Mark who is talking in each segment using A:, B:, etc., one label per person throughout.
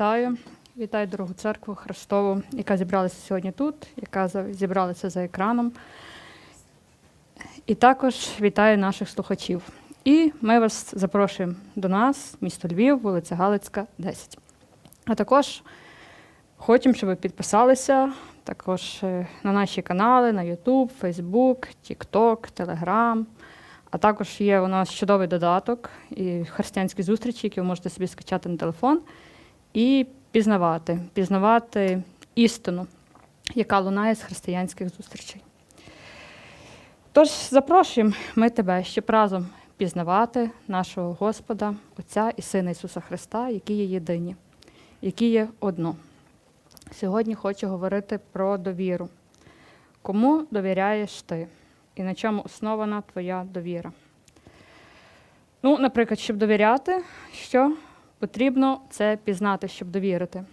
A: Вітаю, вітаю дорогу церкву Христову, яка зібралася сьогодні тут, яка зібралася за екраном. І також вітаю наших слухачів. І ми вас запрошуємо до нас, місто Львів, вулиця Галицька, 10. А також хочемо, щоб ви підписалися також е, на наші канали, на YouTube, Facebook, TikTok, Telegram. А також є у нас чудовий додаток і християнські зустрічі, які ви можете собі скачати на телефон і пізнавати, пізнавати істину, яка лунає з християнських зустрічей. Тож запрошуємо ми тебе, щоб разом пізнавати нашого Господа, Отця і Сина Ісуса Христа, які є єдині, які є одно. Сьогодні хочу говорити про довіру. Кому довіряєш ти? І на чому основана твоя довіра? Ну, наприклад, щоб довіряти, що потрібно це пізнати, щоб довірити.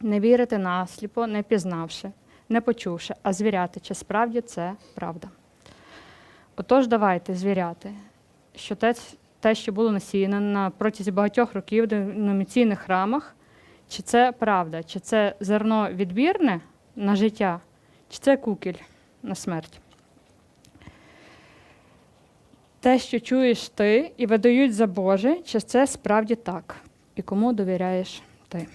A: Не вірити насліпо, не пізнавши, не почувши, а звіряти, чи справді це правда. Отож, давайте звіряти, що те, те що було насіяно на протязі багатьох років в деноміційних храмах, чи це правда, чи це зерно відбірне на життя, чи це кукіль на смерть. Те, що чуєш ти і видають за Боже, чи це справді так, і кому довіряєш ти.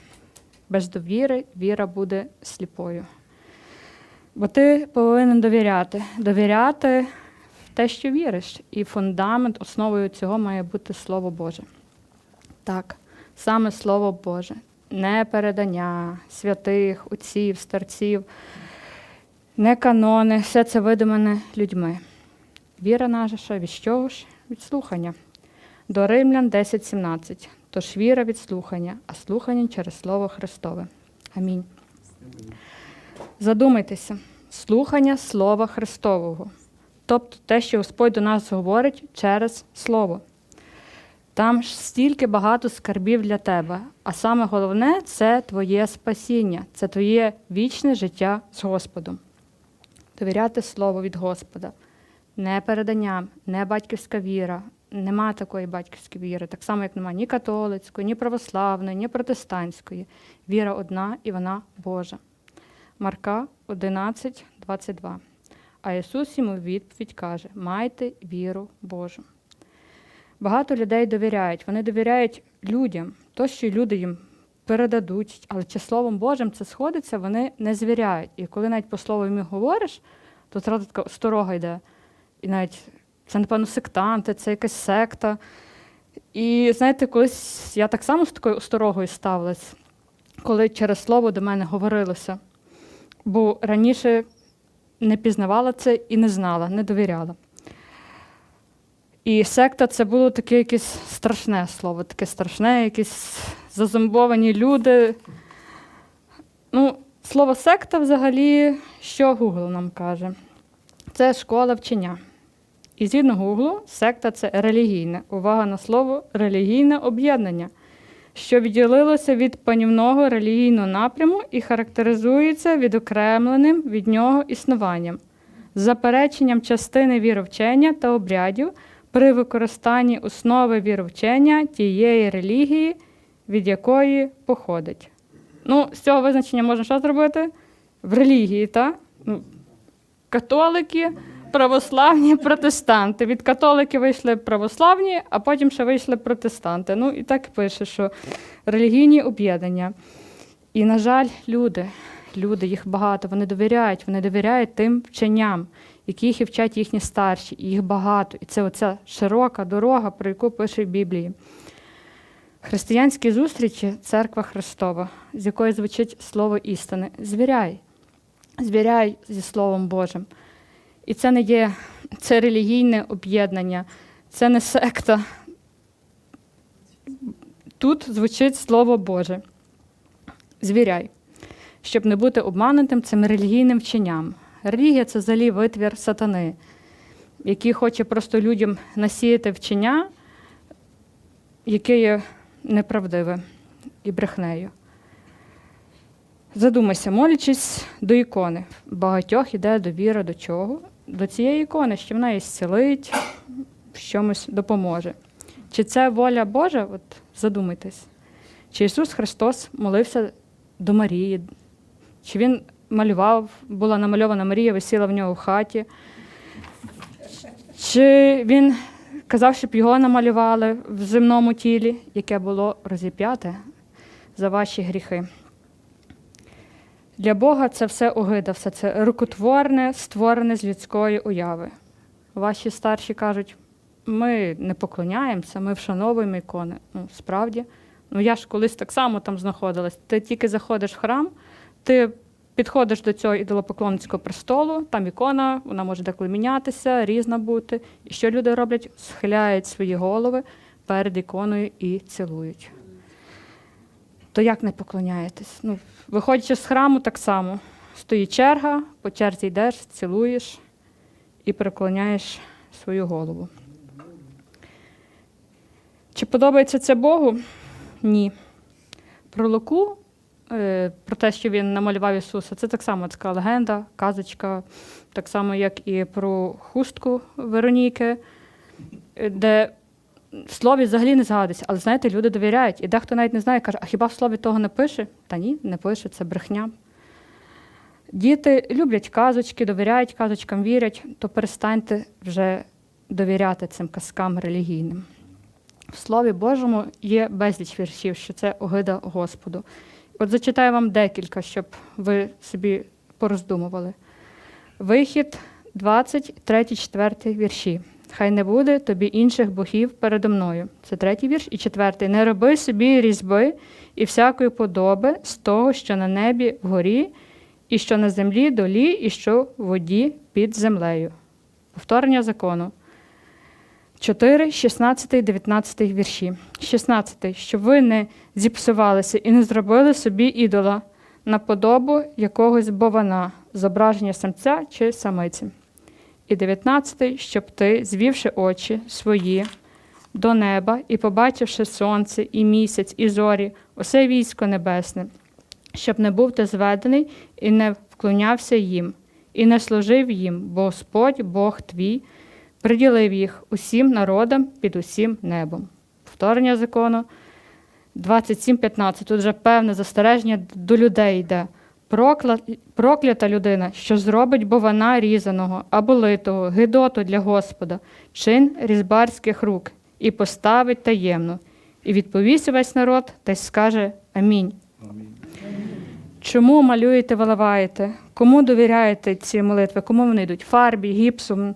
A: Без довіри віра буде сліпою. Бо ти повинен довіряти, довіряти в те, що віриш. І фундамент, основою цього має бути Слово Боже. Так, саме Слово Боже, не передання святих, отців, старців, не канони, все це видумане людьми. Віра наша від чого ж? Від слухання. До Римлян 10.17. Тож віра від слухання, а слухання через Слово Христове. Амінь. Задумайтеся, слухання Слова Христового, тобто те, що Господь до нас говорить через Слово. Там ж стільки багато скарбів для тебе, а саме головне це твоє спасіння, це твоє вічне життя з Господом. Довіряти Слову від Господа не переданням, не батьківська віра. Нема такої батьківської віри, так само, як нема ні католицької, ні православної, ні протестантської. Віра одна і вона Божа. Марка 11, 22. А Ісус йому відповідь каже: Майте віру Божу. Багато людей довіряють. Вони довіряють людям, то, що люди їм передадуть, але чи Словом Божим це сходиться, вони не звіряють. І коли навіть по слову їм говориш, то зразу така осторога йде. І навіть це, напевно, сектанти, це якась секта. І знаєте, колись я так само з такою осторогою ставилась, коли через слово до мене говорилося. Бо раніше не пізнавала це і не знала, не довіряла. І секта це було таке якесь страшне слово, таке страшне, якісь зазомбовані люди. Ну, слово секта взагалі, що Google нам каже? Це школа вчення. І згідно Гуглу, секта це релігійне, увага на слово, релігійне об'єднання, що відділилося від панівного релігійного напряму і характеризується відокремленим від нього існуванням, запереченням частини віровчення та обрядів при використанні основи віровчення тієї релігії, від якої походить. Ну, з цього визначення можна що зробити? В релігії, так? Ну, католики православні протестанти. Від католиків вийшли православні, а потім ще вийшли протестанти. Ну і так пише, що релігійні об'єднання. І, на жаль, люди, люди, їх багато, вони довіряють, вони довіряють тим вченням, яких і вчать їхні старші, і їх багато. І це оця широка дорога, про яку пише в Біблії. Християнські зустрічі церква Христова, з якої звучить слово істини. Звіряй, звіряй зі Словом Божим. І це не є це релігійне об'єднання, це не секта. Тут звучить Слово Боже. Звіряй, щоб не бути обманутим цим релігійним вченням. Релігія це взагалі витвір сатани, який хоче просто людям насіяти вчення, яке є неправдиве і брехнею. Задумайся, молячись до ікони. Багатьох іде довіра до чого? До цієї ікони, що вона її зцілить, в допоможе. Чи це воля Божа? От задумайтесь. Чи Ісус Христос молився до Марії? Чи Він малював, була намальована Марія, висіла в нього в хаті? Чи він казав, щоб його намалювали в земному тілі, яке було розіп'яте за ваші гріхи? Для Бога це все огида, все це рукотворне, створене з людської уяви. Ваші старші кажуть, ми не поклоняємося, ми вшановуємо ікони. Ну, справді, ну я ж колись так само там знаходилась. Ти тільки заходиш в храм, ти підходиш до цього ідолопоклонницького престолу, там ікона, вона може деколи мінятися, різна бути. І що люди роблять? Схиляють свої голови перед іконою і цілують. То як не поклоняєтесь? Ну, виходячи з храму, так само. Стоїть черга, по черзі йдеш, цілуєш і преклоняєш свою голову. Чи подобається це Богу? Ні. Про Луку, е, про те, що він намалював Ісуса, це так само така легенда, казочка, так само, як і про хустку Вероніки, е, де в слові взагалі не згадується, але знаєте, люди довіряють. І дехто навіть не знає, каже, а хіба в слові того не пише? Та ні, не пише, це брехня. Діти люблять казочки, довіряють казочкам, вірять, то перестаньте вже довіряти цим казкам релігійним. В Слові Божому є безліч віршів, що це огида Господу. От зачитаю вам декілька, щоб ви собі пороздумували. Вихід 23, 4 вірші. Хай не буде тобі інших богів передо мною. Це третій вірш. І четвертий. Не роби собі різьби і всякої подоби з того, що на небі вгорі, і що на землі долі, і що в воді під землею. Повторення закону. 4, 16, 19 вірші. 16. Щоб ви не зіпсувалися і не зробили собі ідола на подобу якогось бована, зображення самця чи самиці. І 19. Щоб ти, звівши очі свої до неба і побачивши сонце, і місяць, і зорі, усе військо небесне, щоб не був ти зведений і не вклонявся їм, і не служив їм, бо Господь, Бог твій, приділив їх усім народам під усім небом. Повторення закону 27.15. Тут вже певне застереження до людей йде. Прокла- Проклята людина, що зробить бована різаного або литого, гидоту для Господа, чин різбарських рук, і поставить таємно, і відповість весь народ та й скаже Амінь. Чому малюєте, виливаєте? Кому довіряєте ці молитви? Кому вони йдуть? Фарбі, гіпсом.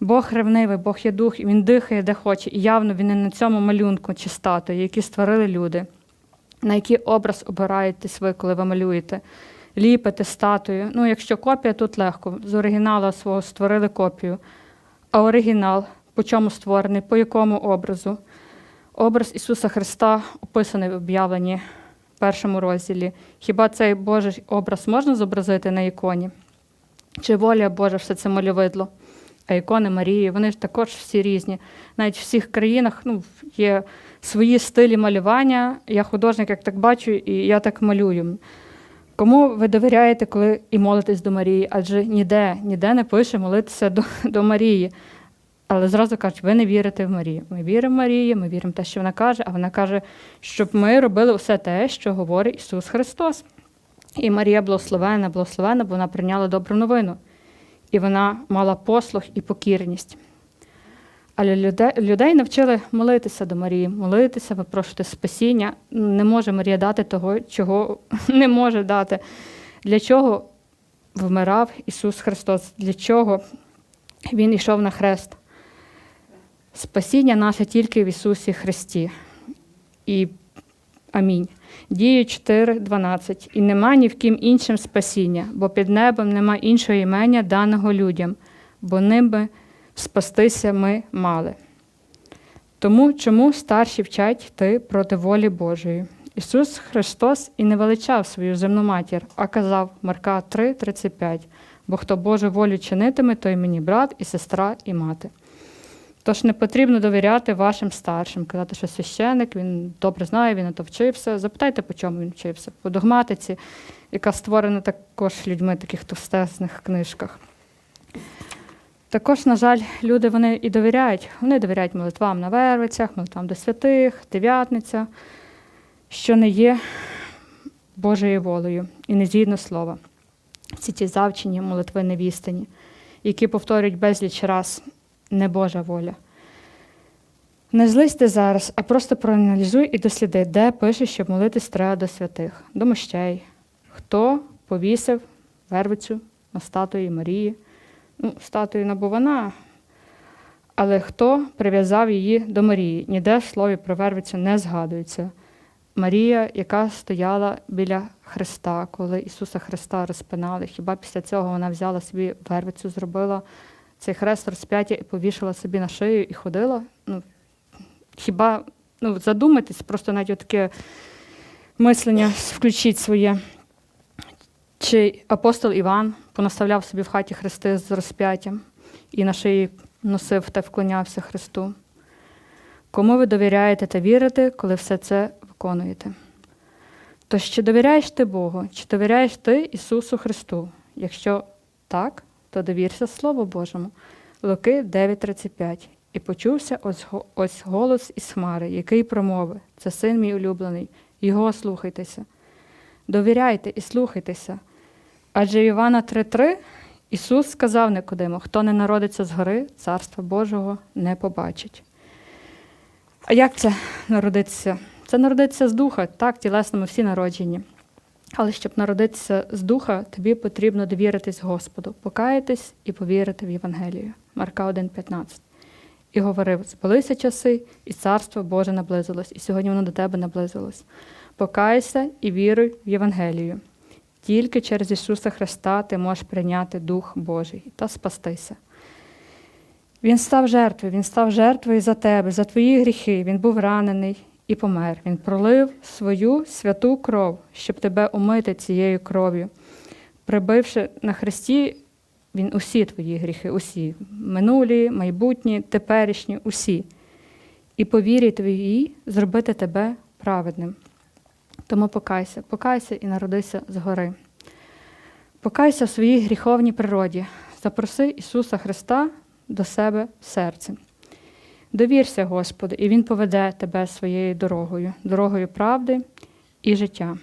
A: Бог ревнивий, Бог є дух, і він дихає, де хоче. І явно він не на цьому малюнку чи статуї, які створили люди. На який образ обираєтесь ви, коли ви малюєте? Ліпите статую. Ну, якщо копія, тут легко. З оригіналу свого створили копію. А оригінал по чому створений, по якому образу? Образ Ісуса Христа описаний в об'явленні в першому розділі. Хіба цей Божий образ можна зобразити на іконі? Чи воля Божа все це мальовидло? А ікони Марії, вони ж також всі різні. Навіть в всіх країнах ну, є свої стилі малювання. Я художник, як так бачу, і я так малюю. Кому ви довіряєте, коли і молитесь до Марії? Адже ніде, ніде не пише молитися до, до Марії. Але зразу кажуть, ви не вірите в Марію. Ми віримо в Марію, ми віримо в те, що вона каже, а вона каже, щоб ми робили все те, що говорить Ісус Христос. І Марія благословена, благословена, бо вона прийняла добру новину. І вона мала послух і покірність. Але людей, людей навчили молитися до Марії, молитися, випрошувати спасіння. Не може Марія дати того, чого не може дати. Для чого вмирав Ісус Христос? Для чого Він йшов на хрест? Спасіння наше тільки в Ісусі Христі. І амінь. Дії 4.12. І нема ні в ким іншим спасіння, бо під небом нема іншого імення даного людям, бо ним би спастися ми мали. Тому чому старші вчать йти проти волі Божої? Ісус Христос і не величав свою земну матір, а казав Марка 3:35, бо хто Божу волю чинитиме, той мені брат і сестра, і мати. Тож не потрібно довіряти вашим старшим, казати, що священик, він добре знає, він то вчився. Запитайте, по чому він вчився, по догматиці, яка створена також людьми таких товстезних книжках. Також, на жаль, люди вони і довіряють. Вони довіряють молитвам на вервицях, молитвам до святих, дев'ятниця. що не є Божою волею і не згідно слова. Всі ті завчені молитви невістані, які повторюють безліч раз не Божа воля. Не злись ти зараз, а просто проаналізуй і досліди, де пише, що молитись треба до святих, до мощей, хто повісив вервицю на статуї Марії, ну, статую набувана, але хто прив'язав її до Марії? Ніде в слові про вервицю не згадується. Марія, яка стояла біля Христа, коли Ісуса Христа розпинали, хіба після цього вона взяла собі вервицю, зробила цей хрест розп'яття і повішала собі на шию і ходила? Ну, хіба ну, задумайтесь, просто навіть таке мислення включіть своє. Чи апостол Іван понаставляв собі в хаті хрести з розп'яттям і на шиї носив та вклонявся Христу? Кому ви довіряєте та вірите, коли все це виконуєте? Тож чи довіряєш ти Богу, чи довіряєш ти Ісусу Христу? Якщо так, то довірся Слову Божому. Луки 9:35. І почувся ось, голос із хмари, який промовив: Це син мій улюблений, його слухайтеся. Довіряйте і слухайтеся. Адже в Івана 3:3 Ісус сказав Никодиму, хто не народиться згори, Царства Божого не побачить. А як це народитися? Це народитися з духа, так, тілесно ми всі народжені. Але щоб народитися з духа, тобі потрібно довіритись Господу, покаятись і повірити в Євангелію. Марка 1,15. І говорив: збулися часи, і царство Боже наблизилось, і сьогодні воно до тебе наблизилось. Покайся і віруй в Євангелію. Тільки через Ісуса Христа ти можеш прийняти Дух Божий та спастися. Він став жертвою, Він став жертвою за тебе, за твої гріхи. Він був ранений і помер. Він пролив свою святу кров, щоб тебе умити цією кров'ю. Прибивши на хресті, він усі твої гріхи, усі минулі, майбутні, теперішні, усі. І по вірі твоїй зробити тебе праведним. Тому покайся, покайся і народися згори. Покайся в своїй гріховній природі. Запроси Ісуса Христа до себе в серце. Довірся Господу, і Він поведе тебе своєю дорогою, дорогою правди і життя.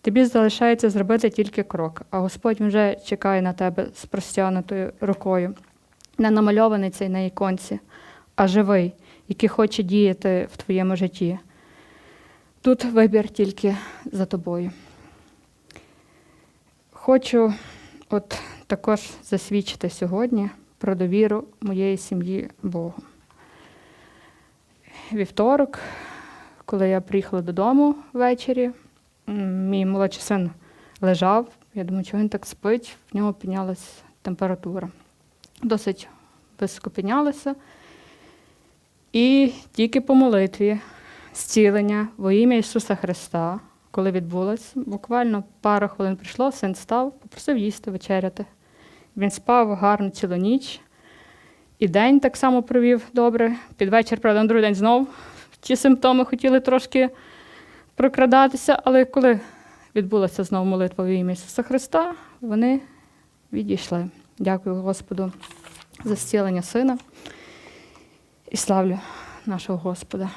A: Тобі залишається зробити тільки крок, а Господь вже чекає на тебе з простягнутою рукою, не намальований цей на іконці, а живий, який хоче діяти в твоєму житті. Тут вибір тільки за тобою. Хочу от також засвідчити сьогодні про довіру моєї сім'ї Богу. Вівторок, коли я приїхала додому ввечері, мій молодший син лежав. Я думаю, чого він так спить, в нього піднялася температура. Досить високо піднялася. І тільки по молитві зцілення во ім'я Ісуса Христа, коли відбулось, буквально пару хвилин прийшло, син став, попросив їсти, вечеряти. Він спав гарно цілу ніч. І день так само провів добре. Під вечір, правда, на другий день знов ті симптоми хотіли трошки прокрадатися, але коли відбулася знову молитва в ім'я Ісуса Христа, вони відійшли. Дякую Господу за зцілення сина і славлю нашого Господа,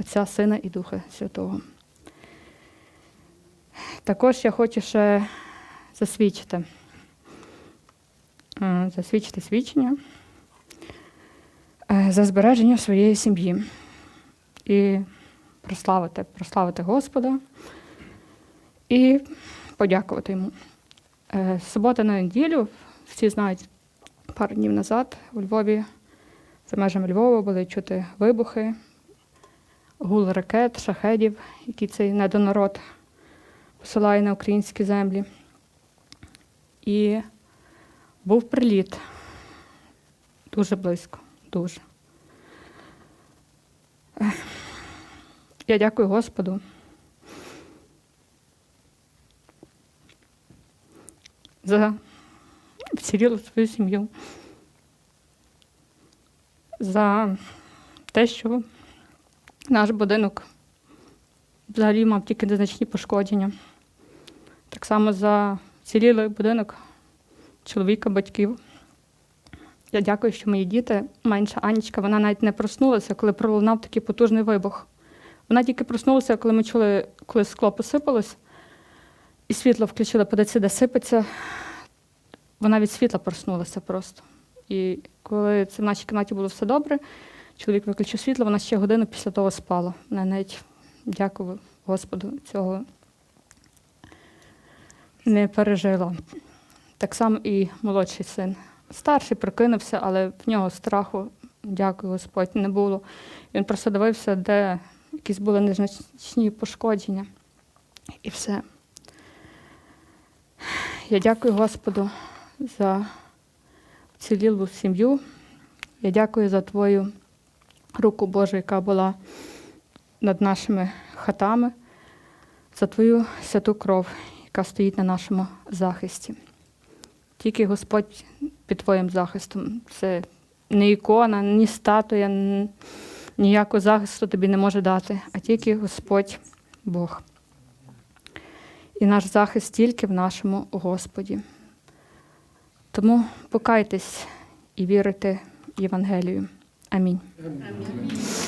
A: Отця, Сина і Духа Святого. Також я хочу ще засвідчити, е, засвідчити свідчення е, за збереження своєї сім'ї і прославити, прославити Господа і подякувати йому. Е, Субота на неділю, всі знають, пару днів назад у Львові, за межами Львова, були чути вибухи, гул ракет, шахедів, які цей недонарод посилає на українські землі. І був приліт дуже близько, дуже. Я дякую Господу. За вцілілу свою сім'ю, за те, що наш будинок взагалі мав тільки незначні пошкодження. Так само за цілілий будинок чоловіка, батьків. Я дякую, що мої діти, менша Анічка, вона навіть не проснулася, коли пролунав такий потужний вибух. Вона тільки проснулася, коли ми чули, коли скло посипалось, і світло включили, подивитися, де сипеться. Вона від світла проснулася просто. І коли це в нашій кімнаті було все добре, чоловік виключив світло, вона ще годину після того спала. Вона навіть, дякую Господу, цього не пережила. Так само і молодший син. Старший прокинувся, але в нього страху, дякую Господь, не було. Він просто дивився, де якісь були незначні пошкодження. І все. Я дякую Господу за цілілу сім'ю. Я дякую за Твою руку Божу, яка була над нашими хатами, за Твою святу кров, яка стоїть на нашому захисті. Тільки Господь під Твоїм захистом. Це не ікона, ні статуя, ніякого захисту тобі не може дати, а тільки Господь Бог. І наш захист тільки в нашому Господі. Тому покайтесь і вірите Євангелію. Амінь.
B: Амінь.